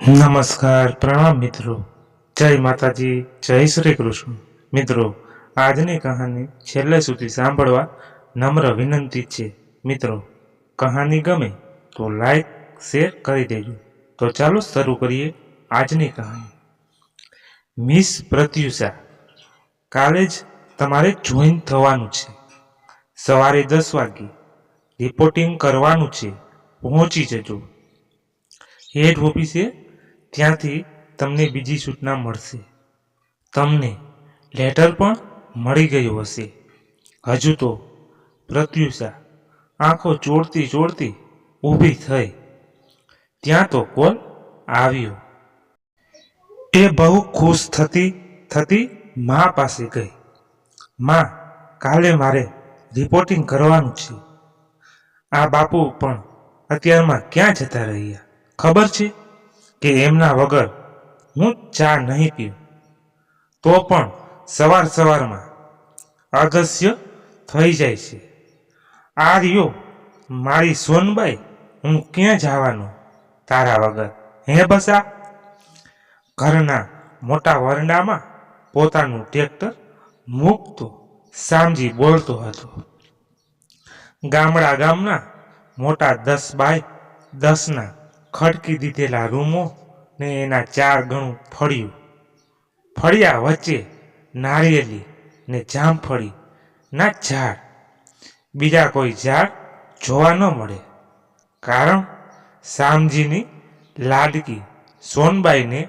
નમસ્કાર, પ્રણામ મિત્રો. જય માતાજી, જય શ્રી કૃષ્ણ મિત્રો, આજની કહાની છેલ્લે સુધી સાંભળવા નમ્ર વિનંતી છે. મિત્રો, કહાની ગમે તો લાઈક, શેર કરી દેજો. તો ચાલો શરૂ કરીએ આજની કહાની. મિસ પ્રત્યુષા, કાલે જ તમારે જોઈન થવાનું છે. સવારે દસ વાગે રિપોર્ટિંગ કરવાનું છે. પહોંચી જજો. હેડ ઓફિસે ત્યાંથી તમને બીજી સૂચના મળશે. તમને લેટર પણ મળી ગયું હશે. હજુ તો પ્રત્યુષા આંખો ચોડતી ચોડતી ઊભી થઈ. ત્યાં તો કોલ આવ્યો. એ બહુ ખુશ થતી થતી મા પાસે ગઈ. માં, કાલે મારે રિપોર્ટિંગ કરવાનું છે. આ બાપુ પણ અત્યારમાં ક્યાં જતા રહ્યા? ખબર છે? કે એમના વગર હું ચા નહીં પીઉં. તો પણ સવાર સવારમાં અગસ્ય થઈ જાય છે. આ રહ્યો મારી સોનબાઈ, હું ક્યાં જવાનો? તારા વગર. હે બસા? ઘરના મોટા વરંડામાં પોતાનું ટ્રેક્ટર મૂકતો, સામજી બોલતો હતો. ગામડા ગામના મોટા દસ બાય દસના ખડકી દીધેલા રૂમો ને એના ચાર ગણું ફળ્યું. ફળિયા વચ્ચે નારિયેલી ને જામફળી ના ઝાડ. બીજા કોઈ ઝાડ જોવા ન મળે. કારણ શામજીની લાડકી સોનબાઈને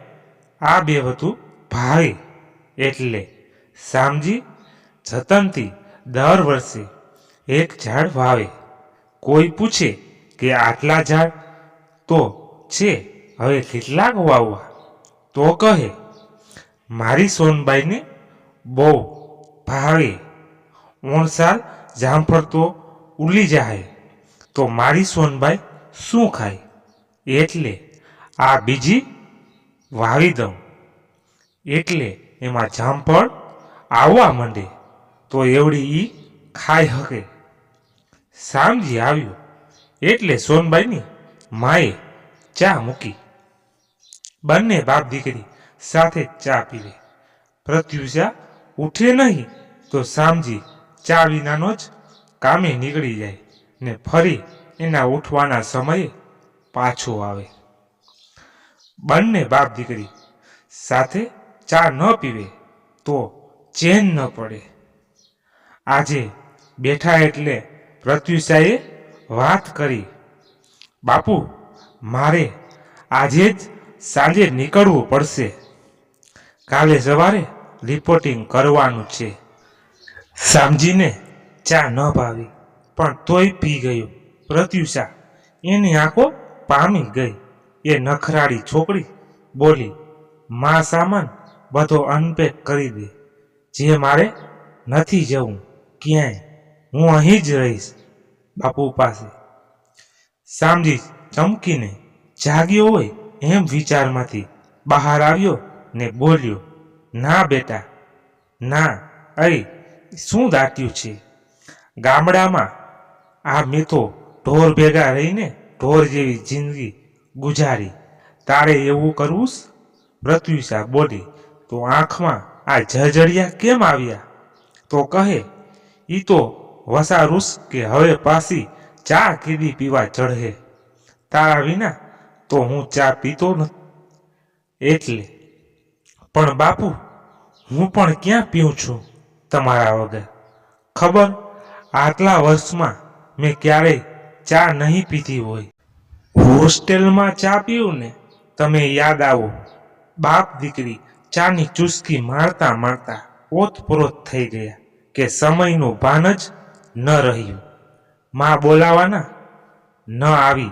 આ બે હતું ભાવે એટલે શામજી જતનથી દર વર્ષે એક ઝાડ વાવે. કોઈ પૂછે કે આટલા ઝાડ તો છે હવે કેટલાક વાવવા. તો કહે, મારી સોનબાઈને બહુ ભાવે ઓણસાલ જામફળ તો ઉલી જાય તો મારી સોનબાઈ શું ખાય? એટલે આ બીજી વાવી દઉં. એટલે એમાં જામફળ આવવા માંડે. તો એવડી ઈ ખાઈ હકે. સામજી આવ્યું. એટલે સોનબાઈની માએ ચા મૂકી. બંને બાપ દીકરી સાથે ચા પીવે પ્રત્યુષા ઉઠે નહીં તો સામજી ચા વિનાનો જ કામે નીકળી જાય ને ફરી એના ઉઠવાના સમયે પાછો આવે. બંને બાપ દીકરી સાથે ચા ન પીવે તો ચેન ન પડે. આજે બેઠા એટલે પ્રત્યુષાએ વાત કરી બાપુ, મારે આજે જ સાંજે નીકળવું પડશે. કાલે સવારે રિપોર્ટિંગ કરવાનું છે. સામજીને ચા ન ભાવી, પણ તોય પી ગયો. પ્રત્યુષા, એની આંખો પામી ગઈ. એ નખરાળી છોકરી બોલી, મા સામાન બધો અનપેક કરી દે. જે મારે નથી જવું, ક્યાંય? હું અહીં જ રહીશ. બાપુ પાસે સામજી ચમકીને જાગ્યો હોય એમ વિચારમાંથી બહાર આવ્યો ને બોલ્યો, ના બેટા, ના, અરે, શું દાટ્યું છે? ગામડામાં આ મેં ઢોર ભેગા રહીને ઢોર જેવી જિંદગી ગુજારી. તારે એવું કરવું? પ્રત્યુષા બોલી, તો આંખમાં આ જજડિયા કેમ આવ્યા? તો કહે, ઈ તો વસારુસ કે હવે પાછી ચા કીધી પીવા ચઢે તારા વિના તો હું ચા પીતો નથી એટલે, પણ બાપુ, હું પણ ક્યાં પીઉં છું તમારા વગર? ખબર? આટલા વર્ષમાં મેં ક્યારેય ચા નહીં પીધી હોય. હોસ્ટેલમાં ચા પીવું ને તમે યાદ આવો. બાપ દીકરી ચાની ચુસ્કી મારતા મારતા ઓતપ્રોત થઈ ગયા કે સમયનું ભાન જ ન રહ્યું. માં બોલાવાના? ન આવી.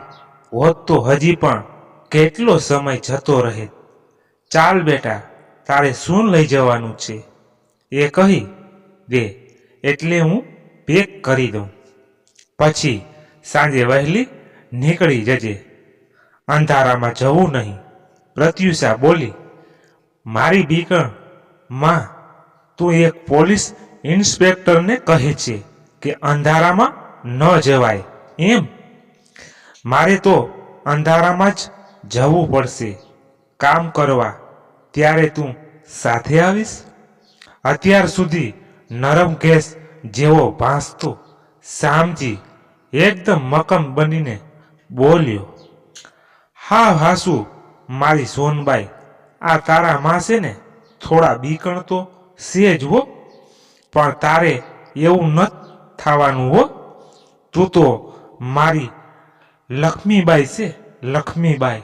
હોત તો હજી પણ કેટલો સમય જતો રહે. ચાલ બેટા, તારે શું લઈ જવાનું છે? એ કહી દે, એટલે હું પેક કરી દઉં. પછી સાંજે વહેલી નીકળી જજે. અંધારામાં જવું નહીં. પ્રત્યુષા બોલી, મારી બીકણ, માં, તું એક પોલીસ ઇન્સ્પેક્ટરને કહે છે કે અંધારામાં ન જવાય. એમ? મારે તો અંધારામાં જ જવું પડશે. કામ કરવા. ત્યારે તું સાથે આવીશ? અત્યાર સુધી નરમ ગેસ જેવો ભાસતો શામજી એકદમ મકમ બનીને બોલ્યો, હા, હાસુ, મારી સોનબાઈ, આ તારા માસે ને થોડા બીકણ તો સેજ હો, પણ તારે એવું ન થવાનું હો. તું તો મારી લક્ષ્મીબાઈ છે, લક્ષ્મીબાઈ.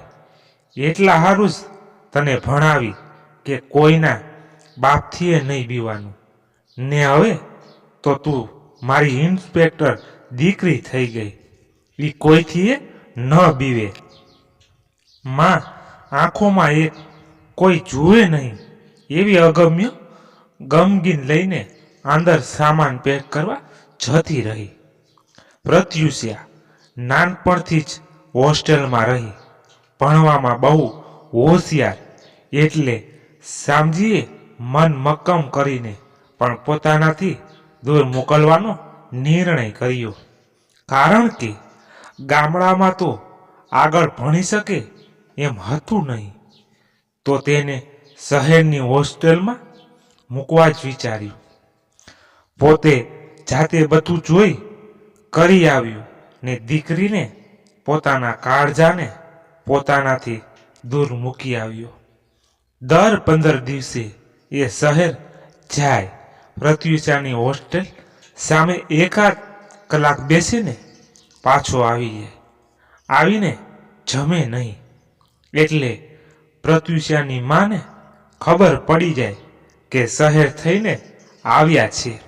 એટલા હારું જ તને ભણાવી કે કોઈના બાપથી એ નહીં બીવાનું. ને હવે તો તું મારી ઇન્સ્પેક્ટર દીકરી થઈ ગઈ. એ કોઈથી એ ન બીવે. માં આંખોમાં એક કોઈ જુએ નહીં. એવી અગમ્ય ગમગીન લઈને અંદર સામાન પેક કરવા જતી રહી. પ્રત્યુષ્યા. નાનપણથી જ હોસ્ટેલમાં રહી. ભણવામાં બહુ હોશિયાર. એટલે સામજીએ મન મક્કમ કરીને પણ પોતાનાથી દૂર મોકલવાનો નિર્ણય કર્યો. કારણ કે ગામડામાં તો આગળ ભણી શકે એમ હતું નહીં. તો તેને શહેરની હોસ્ટેલમાં મૂકવા જ વિચાર્યું. પોતે જાતે બધું જોઈ કરી આવ્યું ને દીકરીને, પોતાના કાળજાને પોતાનાથી દૂર મૂકી આવ્યો. દર પંદર દિવસે એ શહેર જાય. પ્રત્યુષાની હોસ્ટેલ સામે એકાદ કલાક બેસીને પાછો આવી જાય આવીને જમે નહીં. એટલે પ્રત્યુષાની માને ખબર પડી જાય કે શહેર થઈને આવ્યા છે.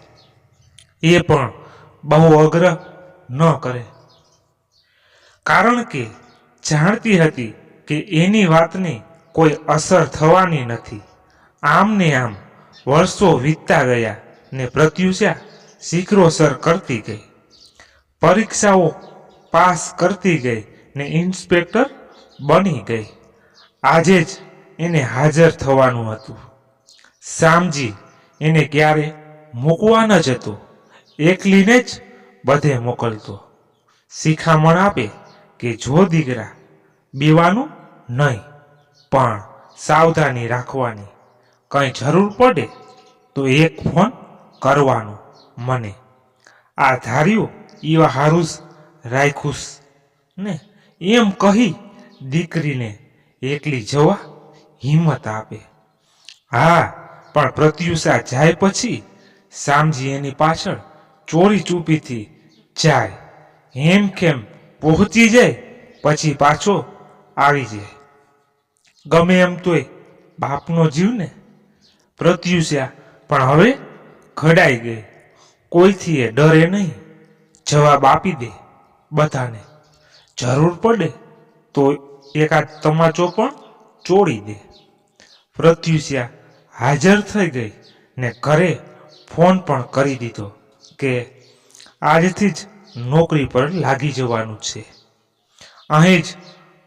એ પણ બહુ આગ્રહ ન કરે. કારણ કે જાણતી હતી કે એની વાતની કોઈ અસર થવાની નથી. આમ ને આમ વર્ષો વીતતા ગયા ને પ્રત્યુષા શીખરોસર કરતી ગઈ. પરીક્ષાઓ પાસ કરતી ગઈ ને ઇન્સ્પેક્ટર બની ગઈ. આજે જ એને હાજર થવાનું હતું. સામજી એને ક્યારે મૂકવા ન હતું એકલીને જ બધે મોકલતો. શિખામણ આપે કે જો દીકરા બીવાનું નહીં, પણ સાવધાની રાખવાની કંઈ જરૂર પડે તો એક ફોન કરવાનો મને. આ ધાર્યું એવા હારું જ રાખ્યુંસ ને એમ કહી દીકરીને એકલી જવા હિંમત આપે. હા, પણ પ્રત્યુષા જાય પછી શામજી એની પાછળ ચોરી ચૂપીથી જાય. હેમ ખેમ પહોંચી જાય, પછી પાછો આવી જાય. ગમે એમ તોય બાપનો જીવ ને પ્રત્યુષ્યા પણ હવે ઘડાઈ ગઈ. કોઈથી એ ડરે નહીં, જવાબ આપી દે બધાને. જરૂર પડે તો એકાદ તમાચો પણ ચોડી દે. પ્રત્યુષ્યા હાજર થઈ ગઈ ને ઘરે ફોન પણ કરી દીધો કે આજથી જ નોકરી પર લાગી જવાનું છે. અહીં જ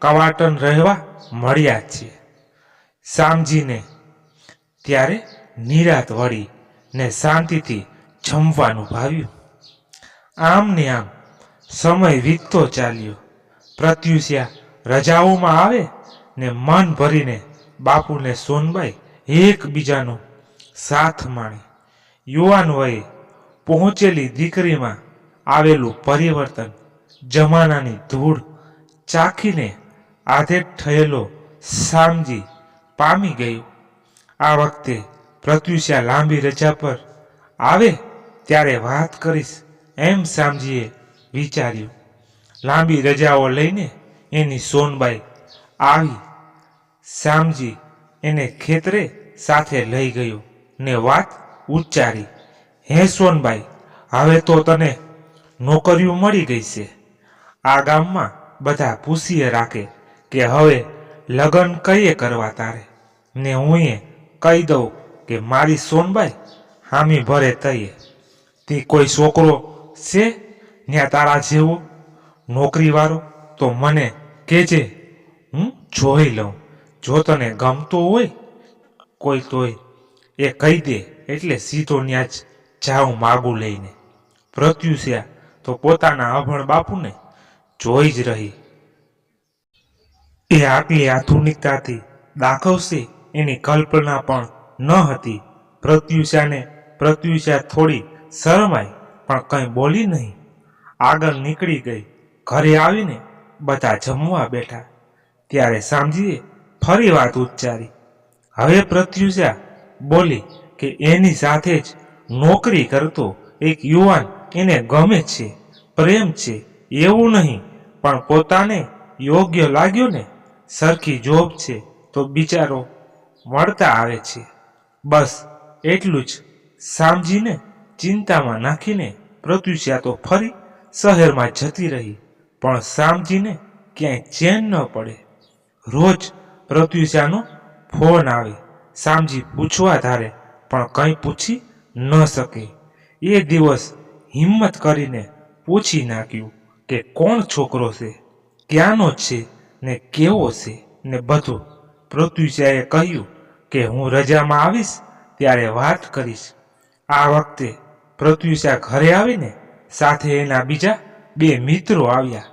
કવાટન રહેવા મળ્યા જ છે શામજીને ત્યારે નિરાત વળી ને શાંતિથી જમવાનું ભાવ્યું. આમ ને આમ સમય વીતતો ચાલ્યો. પ્રત્યુષ્યા રજાઓમાં આવે ને મન ભરીને બાપુને સોનબાઈ એકબીજાનો સાથ માણે. યુવાન વયે પહોંચેલી દીકરીમાં આવેલું પરિવર્તન, જમાનાની ધૂળ ચાખીને આધે થયેલો શામજી પામી ગયો. આ વખતે પ્રત્યુષા લાંબી રજા પર આવે ત્યારે વાત કરીશ એમ શામજીએ વિચાર્યું. લાંબી રજાઓ લઈને એની સોનબાઈ આવી. શામજી એને ખેતરે સાથે લઈ ગયો ને વાત ઉચ્ચારી. હે સોનબાઈ, હવે તો તને નોકરીઓ મળી ગઈ છે. આ ગામમાં બધા પૂછીએ રાખે કે હવે લગ્ન કઈએ કરવા તારે? ને હું એ કહી દઉં કે મારી સોનબાઈ હામી ભરે તઈએ. તે કોઈ છોકરો છે? ત્યાં તારા જેવો? નોકરીવાળો તો મને કહેજે, હું જોઈ લઉં. જો તને ગમતો હોય, કોઈ તોય એ કહી દે એટલે સીધો ત્યાં જ જાઉં માગું લઈને. પ્રત્યુષ્યા તો પોતાના અભણ બાપુને જોઈ જ રહી. એ આટલી આધુનિકતાથી દાખવશે એની કલ્પના પણ ન હતી. પ્રત્યુષાને પ્રત્યુષા થોડી શરમાઈ, પણ કંઈ બોલી નહીં. આગળ નીકળી ગઈ. ઘરે આવીને બધા જમવા બેઠા. ત્યારે સામજીએ ફરી વાત ઉચ્ચારી. હવે પ્રત્યુષા બોલી કે એની સાથે જ નોકરી કરતો એક યુવાન એને ગમે છે, પ્રેમ છે, એવું નહીં, પણ પોતાને યોગ્ય લાગ્યો ને, સરખી જોબ છે, તો બિચારો મળતા આવે છે. બસ, એટલું જ. સામજીને ચિંતામાં નાખીને પ્રત્યુષા તો ફરી શહેરમાં જતી રહી, પણ સામજીને ક્યાંય ચેન ન પડે. રોજ પ્રત્યુષાનો ફોન આવે, સામજી પૂછવા ધારે, પણ કંઈ પૂછી ન શકે. એ દિવસ હિંમત કરીને પૂછી નાખ્યું કે કોણ છોકરો છે, ક્યાંનો છે ને કેવો છે ને બધું. પૃથ્વીજાએ કહ્યું કે હું રજામાં આવીશ, ત્યારે વાત કરીશ. આ વખતે પ્રત્યુષા ઘરે આવીને સાથે એના બીજા બે મિત્રો આવ્યા.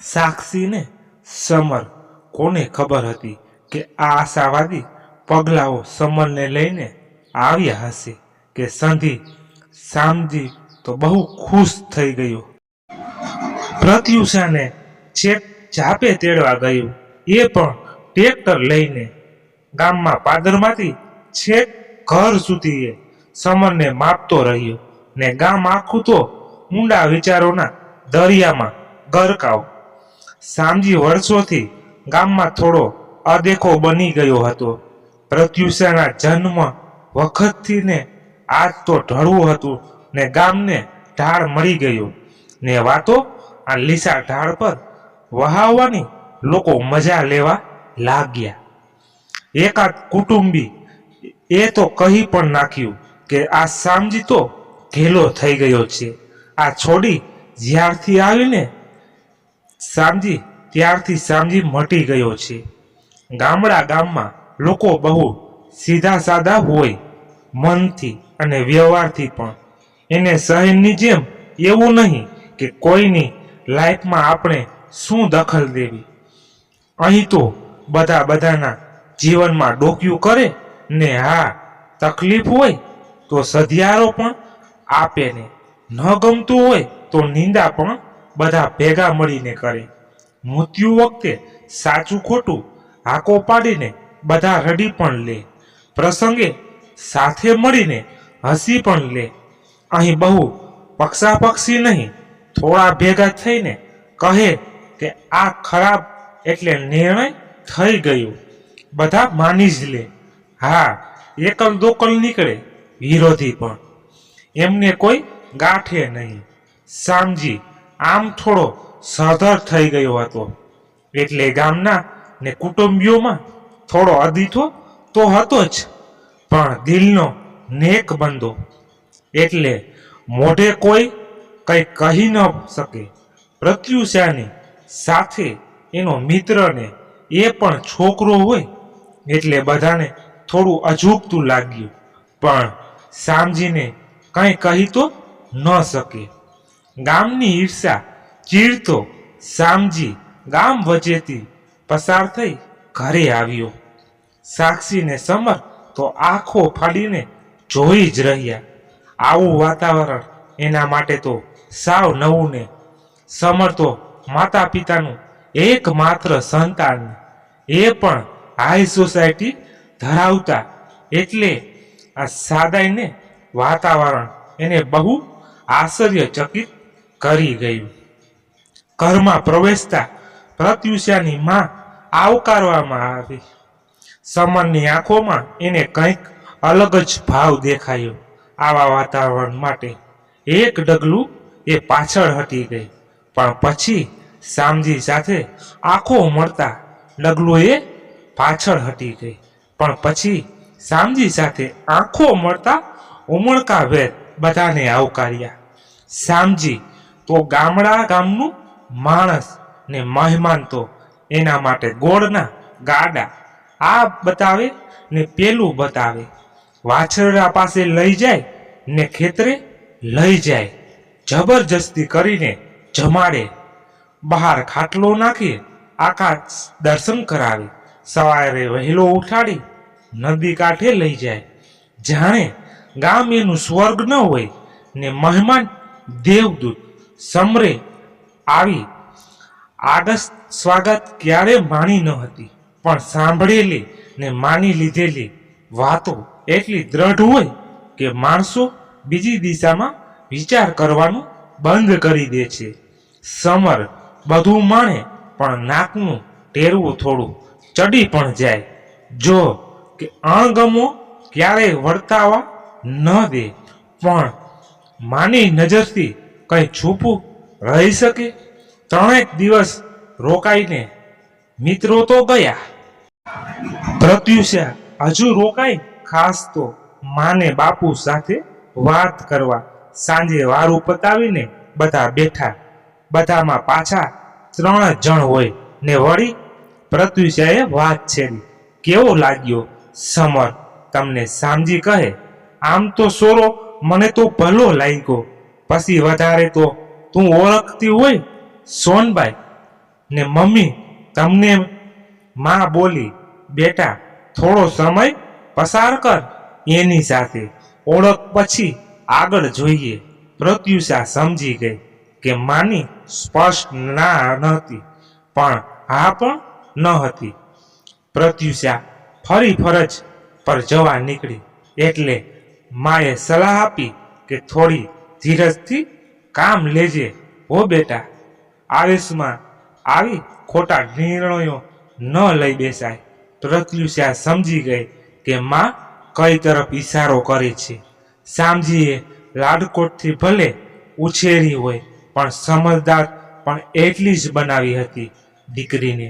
સાક્ષીને સમર, કોને ખબર હતી કે આ આશાવાદી પગલાઓ સમરને લઈને આવ્યા હશે કે સંધિ સામજી તો બહુ ખુશ થઈ ગયો. પ્રત્યુષાને છેક જાપે તેડવા ગયું. એ પણ ટ્રેક્ટર લઈને ગામમાં પાદરમાંથી છેક ઘર સુધી એ સમરને માપતો રહ્યો ને ગામ આખું તો ઊંડા વિચારોના દરિયામાં ગરકાવ. સામજી વર્ષોથી ગામમાં થોડો અદેખો બની ગયો હતો. પ્રત્યુષાના જન્મ વખતથી ને આજ તો ઢળવું હતું ને ગામને ઢાળ મળી ગયું. ને વાતો આ લીસા ઢાળ પર વહાવવાની લોકો મજા લેવા લાગ્યા. એકાદ કુટુંબી એ તો કહી પણ નાખ્યું કે આ સામજી તો ઘેલો થઈ ગયો છે. આ છોડી જ્યારથી આવીને સામજી ત્યારથી સામજી મટી ગયો છે. ગામડા ગામમાં લોકો બહુ સીધા સાદા હોય મનથી અને વ્યવહારથી પણ. એને શહેરની જેમ એવું નહીં કે કોઈની લાઈફમાં આપણે શું દખલ દેવી. અહીં તો બધા બધાના જીવનમાં ડોક્યું કરે ને હા, તકલીફ હોય તો સધિયારો પણ આપે ને. ન ગમતું હોય તો નિંદા પણ બધા ભેગા મળીને કરે. મૃત્યુ વખતે સાચું ખોટું હાકો પાડીને બધા રડી પણ લે. પ્રસંગે સાથે મળીને હસી પણ લે. અહીં બહુ પક્ષાપક્ષી નહીં, થોડા ભેગા થઈને કહે કે આ ખરાબ એટલે નિર્ણય થઈ ગયો. બધા માની જ લે. હા, એકલ દોકલ નીકળે, વિરોધી પણ. એમને કોઈ ગાંઠે નહીં. સામજી, આમ થોડો સધર થઈ ગયો હતો. એટલે ગામના ને કુટુંબીઓમાં થોડો અદીઠો તો હતો જ. પણ દિલનો નેક બંદો એટલે મોઢે કોઈ કંઈ કહી ન શકે. પ્રત્યુષાની સાથે એનો મિત્રને એ પણ છોકરો હોય એટલે બધાને થોડું અજુગતું લાગ્યું. પણ સામજીને કંઈ કહી તો ન શકે. ગામની ઈર્ષા ચીરતો સામજી ગામ વચ્ચેથી પસાર થઈ ઘરે આવ્યો. સાક્ષીને સમર તો આંખો ફાડીને જોઈ જ રહ્યા. આવું વાતાવરણ એના માટે તો સાવ નવું ને સમર તો માતા પિતાનું એકમાત્ર સંતાન એ પણ હાઈ સોસાયટી ધરાવતા એટલે આ સાદાઈને વાતાવરણ એને બહુ આશ્ચર્યચકિત કરી ગયું. ઘરમાં પ્રવેશતા પ્રત્યુષાની માં આવકારવામાં આવી. સમરની આંખોમાં એને કંઈક અલગ જ ભાવ દેખાયો. આવા વાતાવરણ માટે એક ડગલું એ પાછળ હટી ગઈ. પણ પછી સામજી સાથે આંખો મળતા ડગલું એ પાછળ હટી ગઈ. પણ પછી સામજી સાથે આંખો મળતા ઉમળકા ભેર બધાને આવકાર્યા. સામજી તો ગામડા ગામનું માણસ ને મહેમાન તો એના માટે ગોળના ગાડા આ બતાવે ને પેલું બતાવે. વાછરડા પાસે લઈ જાય ને ખેતરે લઈ જાય. જબરજસ્તી કરીને જમાડે. બહાર ખાટલો નાખી આકાશ દર્શન કરાવે. સવારે વહેલો ઉઠાડી નદી કાંઠે લઈ જાય. જાણે ગામ એનું સ્વર્ગ ન હોય ને મહેમાન દેવદૂત સમરે આવી આગસ્ટ સ્વાગત ક્યારે માણી ન હતી. પણ સાંભળેલી ને માની લીધેલી વાતો એટલી દ્રઢ હોય કે માણસો બીજી દિશામાં વિચાર કરવાનું બંધ કરી દે છે. સમર બધું માણે, પણ નાકનું ટેરવું થોડું ચડી પણ જાય. જો કે અણગમો ક્યારેય વર્તાવા ન દે, પણ માની નજરથી કંઈ છૂપું રહી શકે? ત્રણેક દિવસ રોકાઈને મિત્રો તો ગયા. પ્રત્યુષા હજુ રોકાઈ ખાસ તો માને બાપુ સાથે વાત કરવા. સાંજે વારું પતાવીને બધા બેઠા. બધામાં પાછા ત્રણ જણ હોય ને વળી પ્રત્યુષાએ વાત છેડી. કેવો લાગ્યો? સમર, તમને સામજી કહે, આમ તો સોરો, મને તો ભલો લાગ્યો. પછી વધારે તો તું ઓળખતી હોય સોનબાઈ. ને મમ્મી, તમને માં બોલી, બેટા, થોડો સમય પસાર કર. એની સાથે ઓળખ પછી આગળ જોઈએ. પ્રત્યુષા સમજી ગઈ કે માની સ્પષ્ટ ના નહોતી, પણ હા પણ ન હતી. પ્રત્યુષા ફરી ફરજ પર જવા નીકળી. એટલે માએ સલાહ આપી કે થોડી ધીરજથી કામ લેજે. હો બેટા આવેશમાં આવી ખોટા નિર્ણયો ન લઈ બેસાય. પ્રત્યુષા સમજી ગઈ કે માં કઈ તરફ ઈશારો કરે છે? શામજીએ લાડકોટથી ભલે ઉછેરી હોય, પણ સમજદાર પણ એટલી જ બનાવી હતી દીકરીને.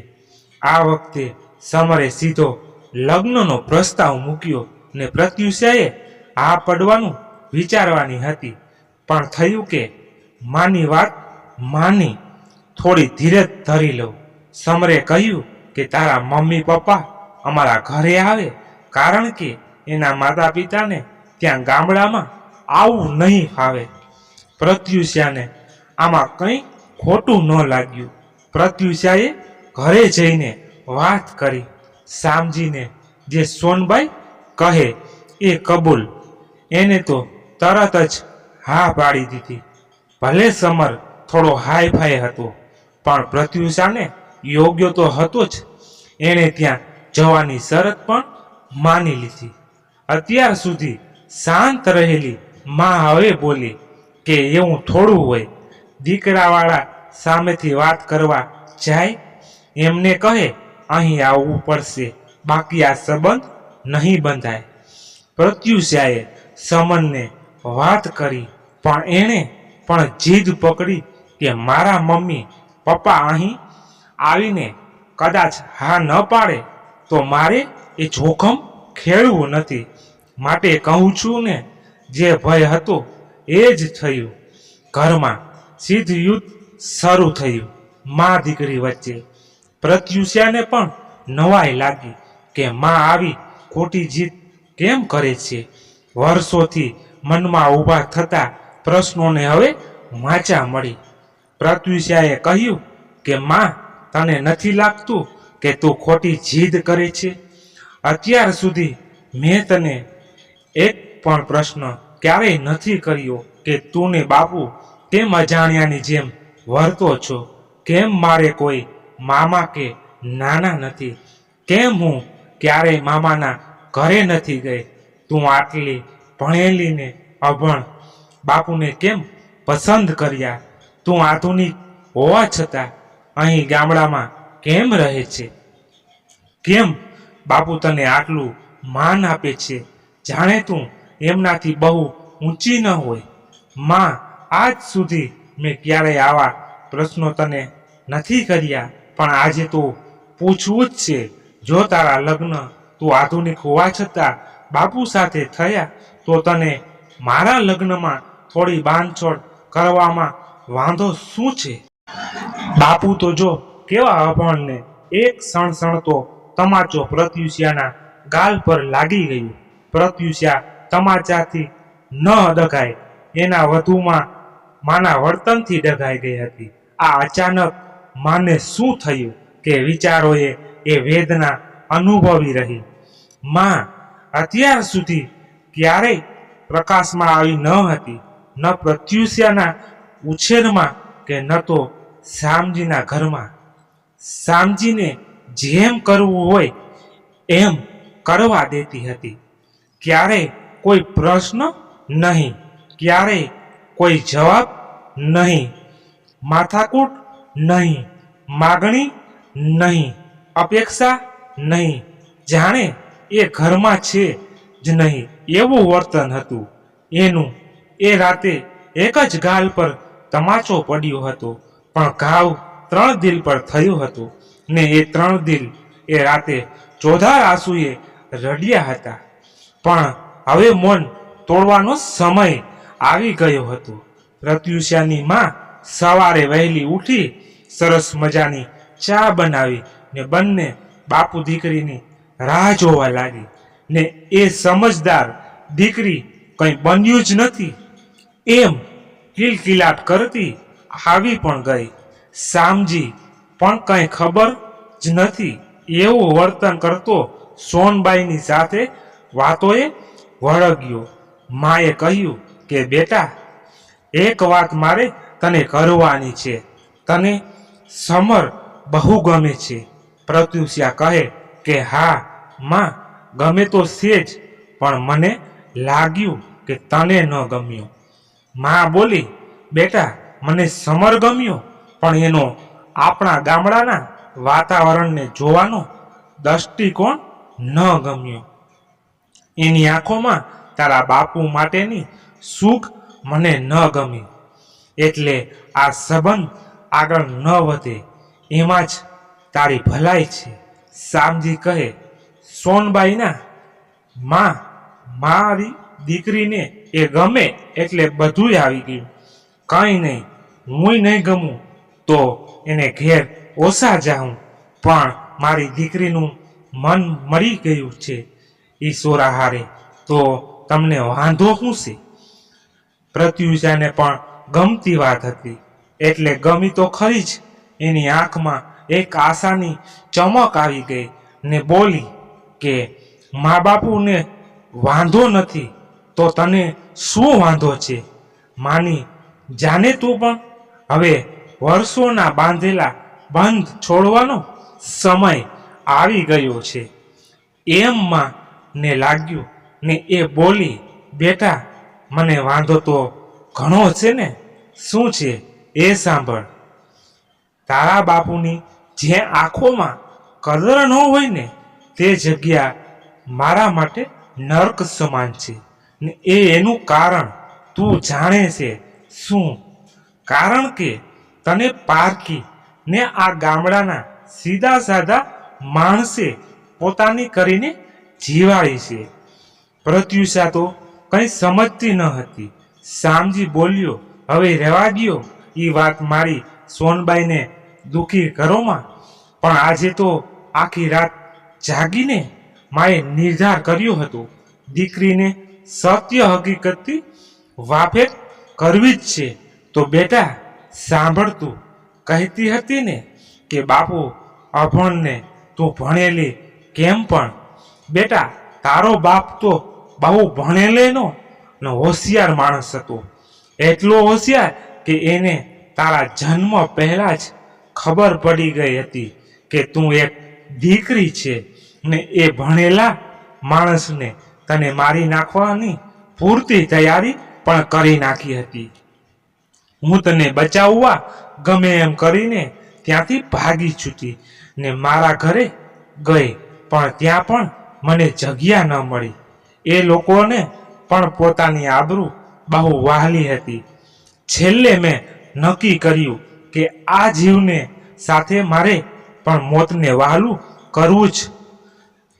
આ વખતે સમરે સીધો લગ્નનો પ્રસ્તાવ મૂક્યો ને પ્રત્યુષાએ આ પડવાનું વિચારવાની હતી. પણ થયું કે માની વાત માની થોડી ધીરજ ધરી લઉં. સમરે કહ્યું કે તારા મમ્મી પપ્પા અમારા ઘરે આવે કારણ કે એના માતા પિતાને ત્યાં ગામડામાં આવવું નહીં ફાવે. પ્રત્યુષ્યાને આમાં કંઈ ખોટું ન લાગ્યું. પ્રત્યુષ્યાએ ઘરે જઈને વાત કરી. સામજીને જે સોનબાઈ કહે એ કબૂલ. એને તો તરત જ હા પાડી દીધી. ભલે સમર થોડો હાઈ ફાઈ હતો, પણ પ્રત્યુષાને યોગ્ય તો હતો જ. એણે ત્યાં જવાની શરત પણ માની લીધી. અત્યાર સુધી શાંત રહેલી માં હવે બોલી કે એવું થોડું હોય. દીકરાવાળા સામેથી વાત કરવા જાય, એમને કહે, અહીં આવવું પડશે. બાકી આ સંબંધ નહીં બંધાય. પ્રત્યુષાએ સમનને વાત કરી, પણ એણે પણ જીદ પકડી કે મારા મમ્મી પપ્પા અહીં આવીને કદાચ હા ન પાડે તો મારે એ જોખમ ખેડવું નથી. માટે કહું છું ને, જે ભય હતો એ જ થયું. ઘરમાં સિદ્ધ યુદ્ધ શરૂ થયું. મા દીકરી વચ્ચે પ્રત્યુષ્યાને પણ નવાઈ લાગી કે મા આવી ખોટી જીત કેમ કરે છે? વર્ષોથી મનમાં ઊભા થતા પ્રશ્નોને હવે વાંચા મળી. પ્રત્યુષ્યાએ કહ્યું કે, માં, તને નથી લાગતું કે તું ખોટી જીદ કરે છે? અત્યાર સુધી મેં તને એક પણ પ્રશ્ન ક્યારેય નથી કર્યો કે તું ને બાપુ કેમ અજાણ્યાની જેમ વર્તો છો? કેમ મારે કોઈ મામા કે નાના નથી? કેમ હું ક્યારેય મામાના ઘરે નથી ગઈ? તું આટલી ભણેલી ને અભણ બાપુને કેમ પસંદ કર્યા? તું આધુનિક હોવા છતાં અહીં ગામડામાં કેમ રહે છે? કેમ બાપુ તને આટલું માન આપે છે? જાણે તું એમનાથી બહુ ઊંચી ન હોય. માં, આજ સુધી મેં ક્યારેય આવા પ્રશ્નો તને નથી કર્યા, પણ આજે તો પૂછવું જ છે. જો તારા લગ્ન તું આધુનિક હોવા છતાં બાપુ સાથે થયા, તો તને મારા લગ્નમાં થોડી બાંધછોડ કરવામાં વાંધો શું છે? બાપુ તો જો કેવા અભણને એક સણસણતો તમાચો પ્રત્યુષ્યાના ગાલ પર લાગી ગયું. પ્રત્યુષ્યા તમાચાથી ન ડગાય એના વધુમાં માના વર્તનથી ડગાઈ ગઈ હતી. આ અચાનક માને શું થયું કે વિચારોએ એ વેદના અનુભવી રહી? માં, અત્યાર સુધી ક્યારેય પ્રકાશમાં આવી ન હતી. ન પ્રત્યુષ્યાના ઉછેરમાં કે ન તો શ્યામજીના ઘરમાં. શ્યામજીને જેમ કરવું હોય એમ કરવા દેતી હતી. ક્યારેય કોઈ પ્રશ્ન નહીં, ક્યારેય કોઈ જવાબ નહીં, માથાકૂટ નહીં, માગણી નહીં, અપેક્ષા નહીં. જાણે એ ઘરમાં છે જ નહીં, એવું વર્તન હતું. એનું એ રાતે એક જ ગાલ પર તમાચો પડ્યો હતો. પણ ઘાવ ત્રણ દિલ પર થયું હતું ને એ ત્રણ દિલ એ રાતે ચોધાર આંસુએ રડ્યા હતા. પણ હવે મન તોડવાનો સમય આવી ગયો હતો. રત્યુષ્યાની માં સવારે વહેલી ઉઠી સરસ મજાની ચા બનાવી ને બંને બાપુ દીકરીની રાહ જોવા લાગી ને એ સમજદાર દીકરી કંઈ બન્યું જ નથી. એમ કિલકિલાટ કરતી આવી પણ ગઈ. શામજી પણ કંઈ ખબર જ નથી. એવું વર્તન કરતો સોનબાઈની સાથે વાતોએ વળગ્યો. માએ કહ્યું કે, બેટા, એક વાત મારે તને કરવાની છે. તને સમર બહુ ગમે છે. પ્રત્યુષ્યા કહે કે, હા, માં, ગમે તો છે જ, પણ મને લાગ્યું કે તને ન ગમ્યો. માં બોલી, બેટા, મને સમર ગમ્યો? પણ એનો આપણા ગામડાના વાતાવરણને જોવાનો દૃષ્ટિકોણ ન ગમ્યો. એની આંખોમાં તારા બાપુ માટેની સુખ મને ન ગમી એટલે આ સંબંધ આગળ ન વધે. એમાં જ તારી ભલાઈ છે. શામજી કહે, સોનબાઈના માં મારી દીકરીને એ ગમે એટલે બધુંય આવી ગયું. કંઈ નહીં, હુંય નહીં ગમું. તો એને ઘેર ઓછા જાઉં, પણ મારી દીકરીનું મન મરી ગયું છે. ઈશ્વરા હારે તો તમને વાંધો શું છે? પ્રત્યુષાને પણ ગમતી વાત હતી. એટલે ગમી તો ખરી જ, એની આંખમાં એક આશાની ચમક આવી ગઈ ને બોલી કે, મા બાપુને વાંધો નથી, તો તને શું વાંધો છે? માની, જાને તું પણ? હવે વર્ષોના બાંધેલા બંધ છોડવાનો સમય આવી ગયો છે. એમ માં ને લાગ્યું ને એ બોલી, બેટા, મને વાંધો તો ઘણો છે ને? શું છે? એ સાંભળ. તારા બાપુની જે આંખોમાં કદર ન હોય ને, તે જગ્યા મારા માટે નર્ક સમાન છે ને એ એનું કારણ તું જાણે છે શું? કારણ કે તને પારકી ને આ ગામડાના સીધા સાધા માણસે પોતાની કરીને જીવાડી છે. પ્રત્યુષા તો કંઈ સમજતી ન હતી. શામજી બોલ્યો, હવે રહેવા ગયો એ વાત મારી સોનબાઈને દુઃખી ઘરોમાં. પણ આજે તો આખી રાત જાગીને માએ નિર્ધાર કર્યો હતો. દીકરીને સત્ય હકીકતથી વાફેટ કરવી જ છે. તો બેટા સાંભળતું કહેતી હતી ને કે બાપુ, અભણને તું ભણેલી કેમ પણ? બેટા, તારો બાપ તો બહુ ભણેલેનો ને હોશિયાર માણસ હતો. એટલો હોશિયાર કે એને તારા જન્મ પહેલાં જ ખબર પડી ગઈ હતી કે તું એક દીકરી છે ને એ ભણેલા માણસને તને મારી નાખવાની પૂરતી તૈયારી પણ કરી નાખી હતી. હું તને બચાવવા ગમે એમ કરીને ત્યાંથી ભાગી છૂટી ને મારા ઘરે ગઈ, પણ ત્યાં પણ મને જગ્યા ન મળી. એ લોકોને પણ પોતાની આબરૂ બહુ વહાલી હતી. છેલ્લે મેં નક્કી કર્યું કે આ જીવને સાથે મારે પણ મોતને વહાલું કરવું જ.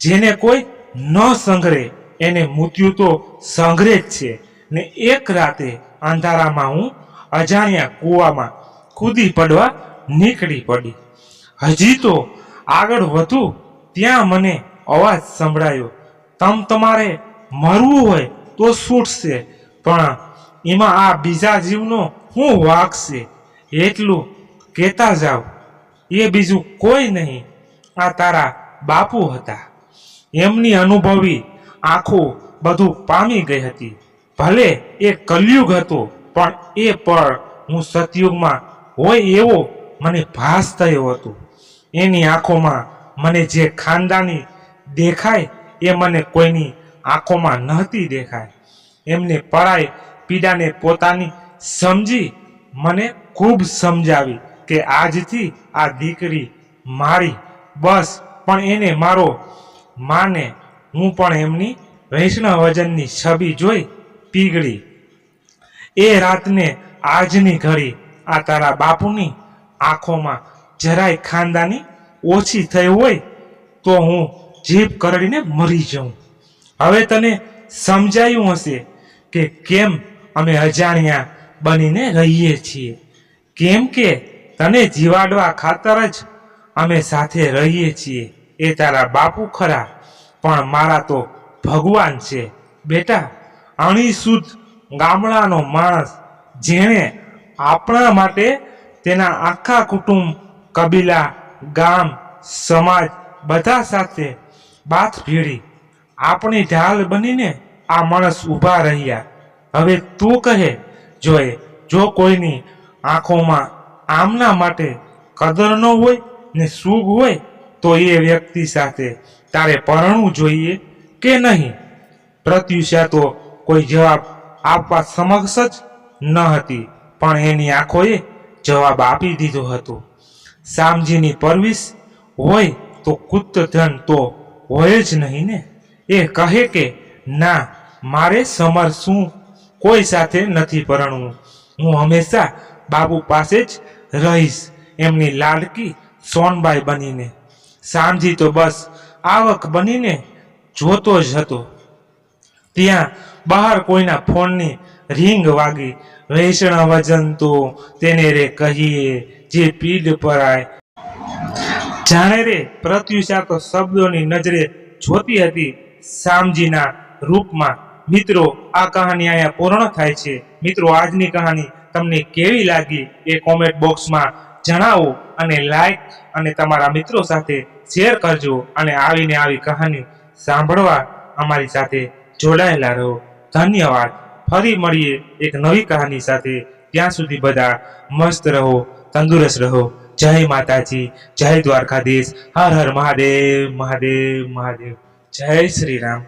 જેને કોઈ ન સંઘરે, એને મૃત્યુ તો સંઘરે જ છે ને એક રાતે અંધારામાં હું અજાણ્યા કૂવામાં કૂદી પડવા નીકળી પડી. હજી તો આગળ વધુ ત્યાં મને અવાજ સંભળાયો, તમ તમારે મરવું હોય તો છૂટશે, પણ એમાં આ બીજા જીવનો શું વાગશે, એટલું કહેતા જાવ એ બીજું કોઈ નહીં, આ તારા બાપુ હતા. એમની અનુભવી આંખો બધું પામી ગઈ હતી. ભલે એ કલયુગ હતો પણ એ પળ હું સતયુગમાં હોય એવો મને ભાસ થયો હતો. એની આંખોમાં મને જે ખાનદાની દેખાય એ મને કોઈની આંખોમાં નહોતી દેખાય. એમને પરાય પીડાને પોતાની સમજી મને ખૂબ સમજાવી કે આજથી આ દીકરી મારી. બસ, પણ એને મારો માને હું પણ એમની વૈષ્ણવ વજનની છબી જોઈ પીગળી. એ રાતને આજની ઘડી આ તારા બાપુની આંખોમાં જરાય ખાનદાની ઓછી થઈ હોય તો હું જીભ કરડીને મરી જાઉં. હવે તને સમજાયું હશે કે કેમ અમે અજાણ્યા બનીને રહીએ છીએ. કેમ કે તને જીવાડવા ખાતર જ અમે સાથે રહીએ છીએ. એ તારા બાપુ ખરા, પણ મારા તો ભગવાન છે. બેટા, અણી શુદ્ધ ગામડાનો માણસ જેણે આપણા માટે તેના આખા કુટુંબ, કબીલા, ગામ, સમાજ બધા સાથે બાથ ભીડી આપણી ઢાલ બનીને આ માણસ ઊભા રહ્યા. હવે તું કહે જોએ જો કોઈની આંખોમાં આમના માટે કદર ન હોય ને સુખ હોય, તો એ વ્યક્તિ સાથે તારે પરણવું જોઈએ કે નહીં? પ્રત્યુષા તો કોઈ જવાબ આપવા સમક્ષ જ ન હતી, પણ એની આંખોએ જવાબ આપી દીધો હતો. શામજીની પરવીશ હોય તો કુત્ત ધન તો હોય જ નહીં ને? એ કહે કે, ના, મારે સમર શું કોઈ સાથે નથી પરણવું. હું હંમેશા બાબુ પાસે જ રહીશ એમની લાડકી સોનબાઈ બનીને. શામજી તો બસ આવક બનીને જોતો જ હતો. ત્યાં બહાર કોઈના ફોનની રિંગ વાગી. વૈષ્ણવ વજન તો તેને રે કહીએ, જે પીડ આય. જાણે રે પ્રત્યુષા તો શબ્દોની નજરે જોતી હતી શામજીના રૂપમાં. મિત્રો, આ કહાની અહીંયા પૂર્ણ થાય છે. મિત્રો, આજની કહાની તમને કેવી લાગી એ કોમેન્ટ બોક્સમાં જણાવો અને લાઈક અને તમારા મિત્રો સાથે શેર કરજો અને આવીને આવી કહાની સાંભળવા અમારી સાથે જોડાયેલા રહો ધન્યવાદ. ફરી મળીએ એક નવી કહાની સાથે. ત્યાં સુધી બધા મસ્ત રહો, તંદુરસ્ત રહો. જય માતાજી, જય દ્વારકાધીશ. હર હર મહાદેવ મહાદેવ મહાદેવ. જય શ્રી રામ.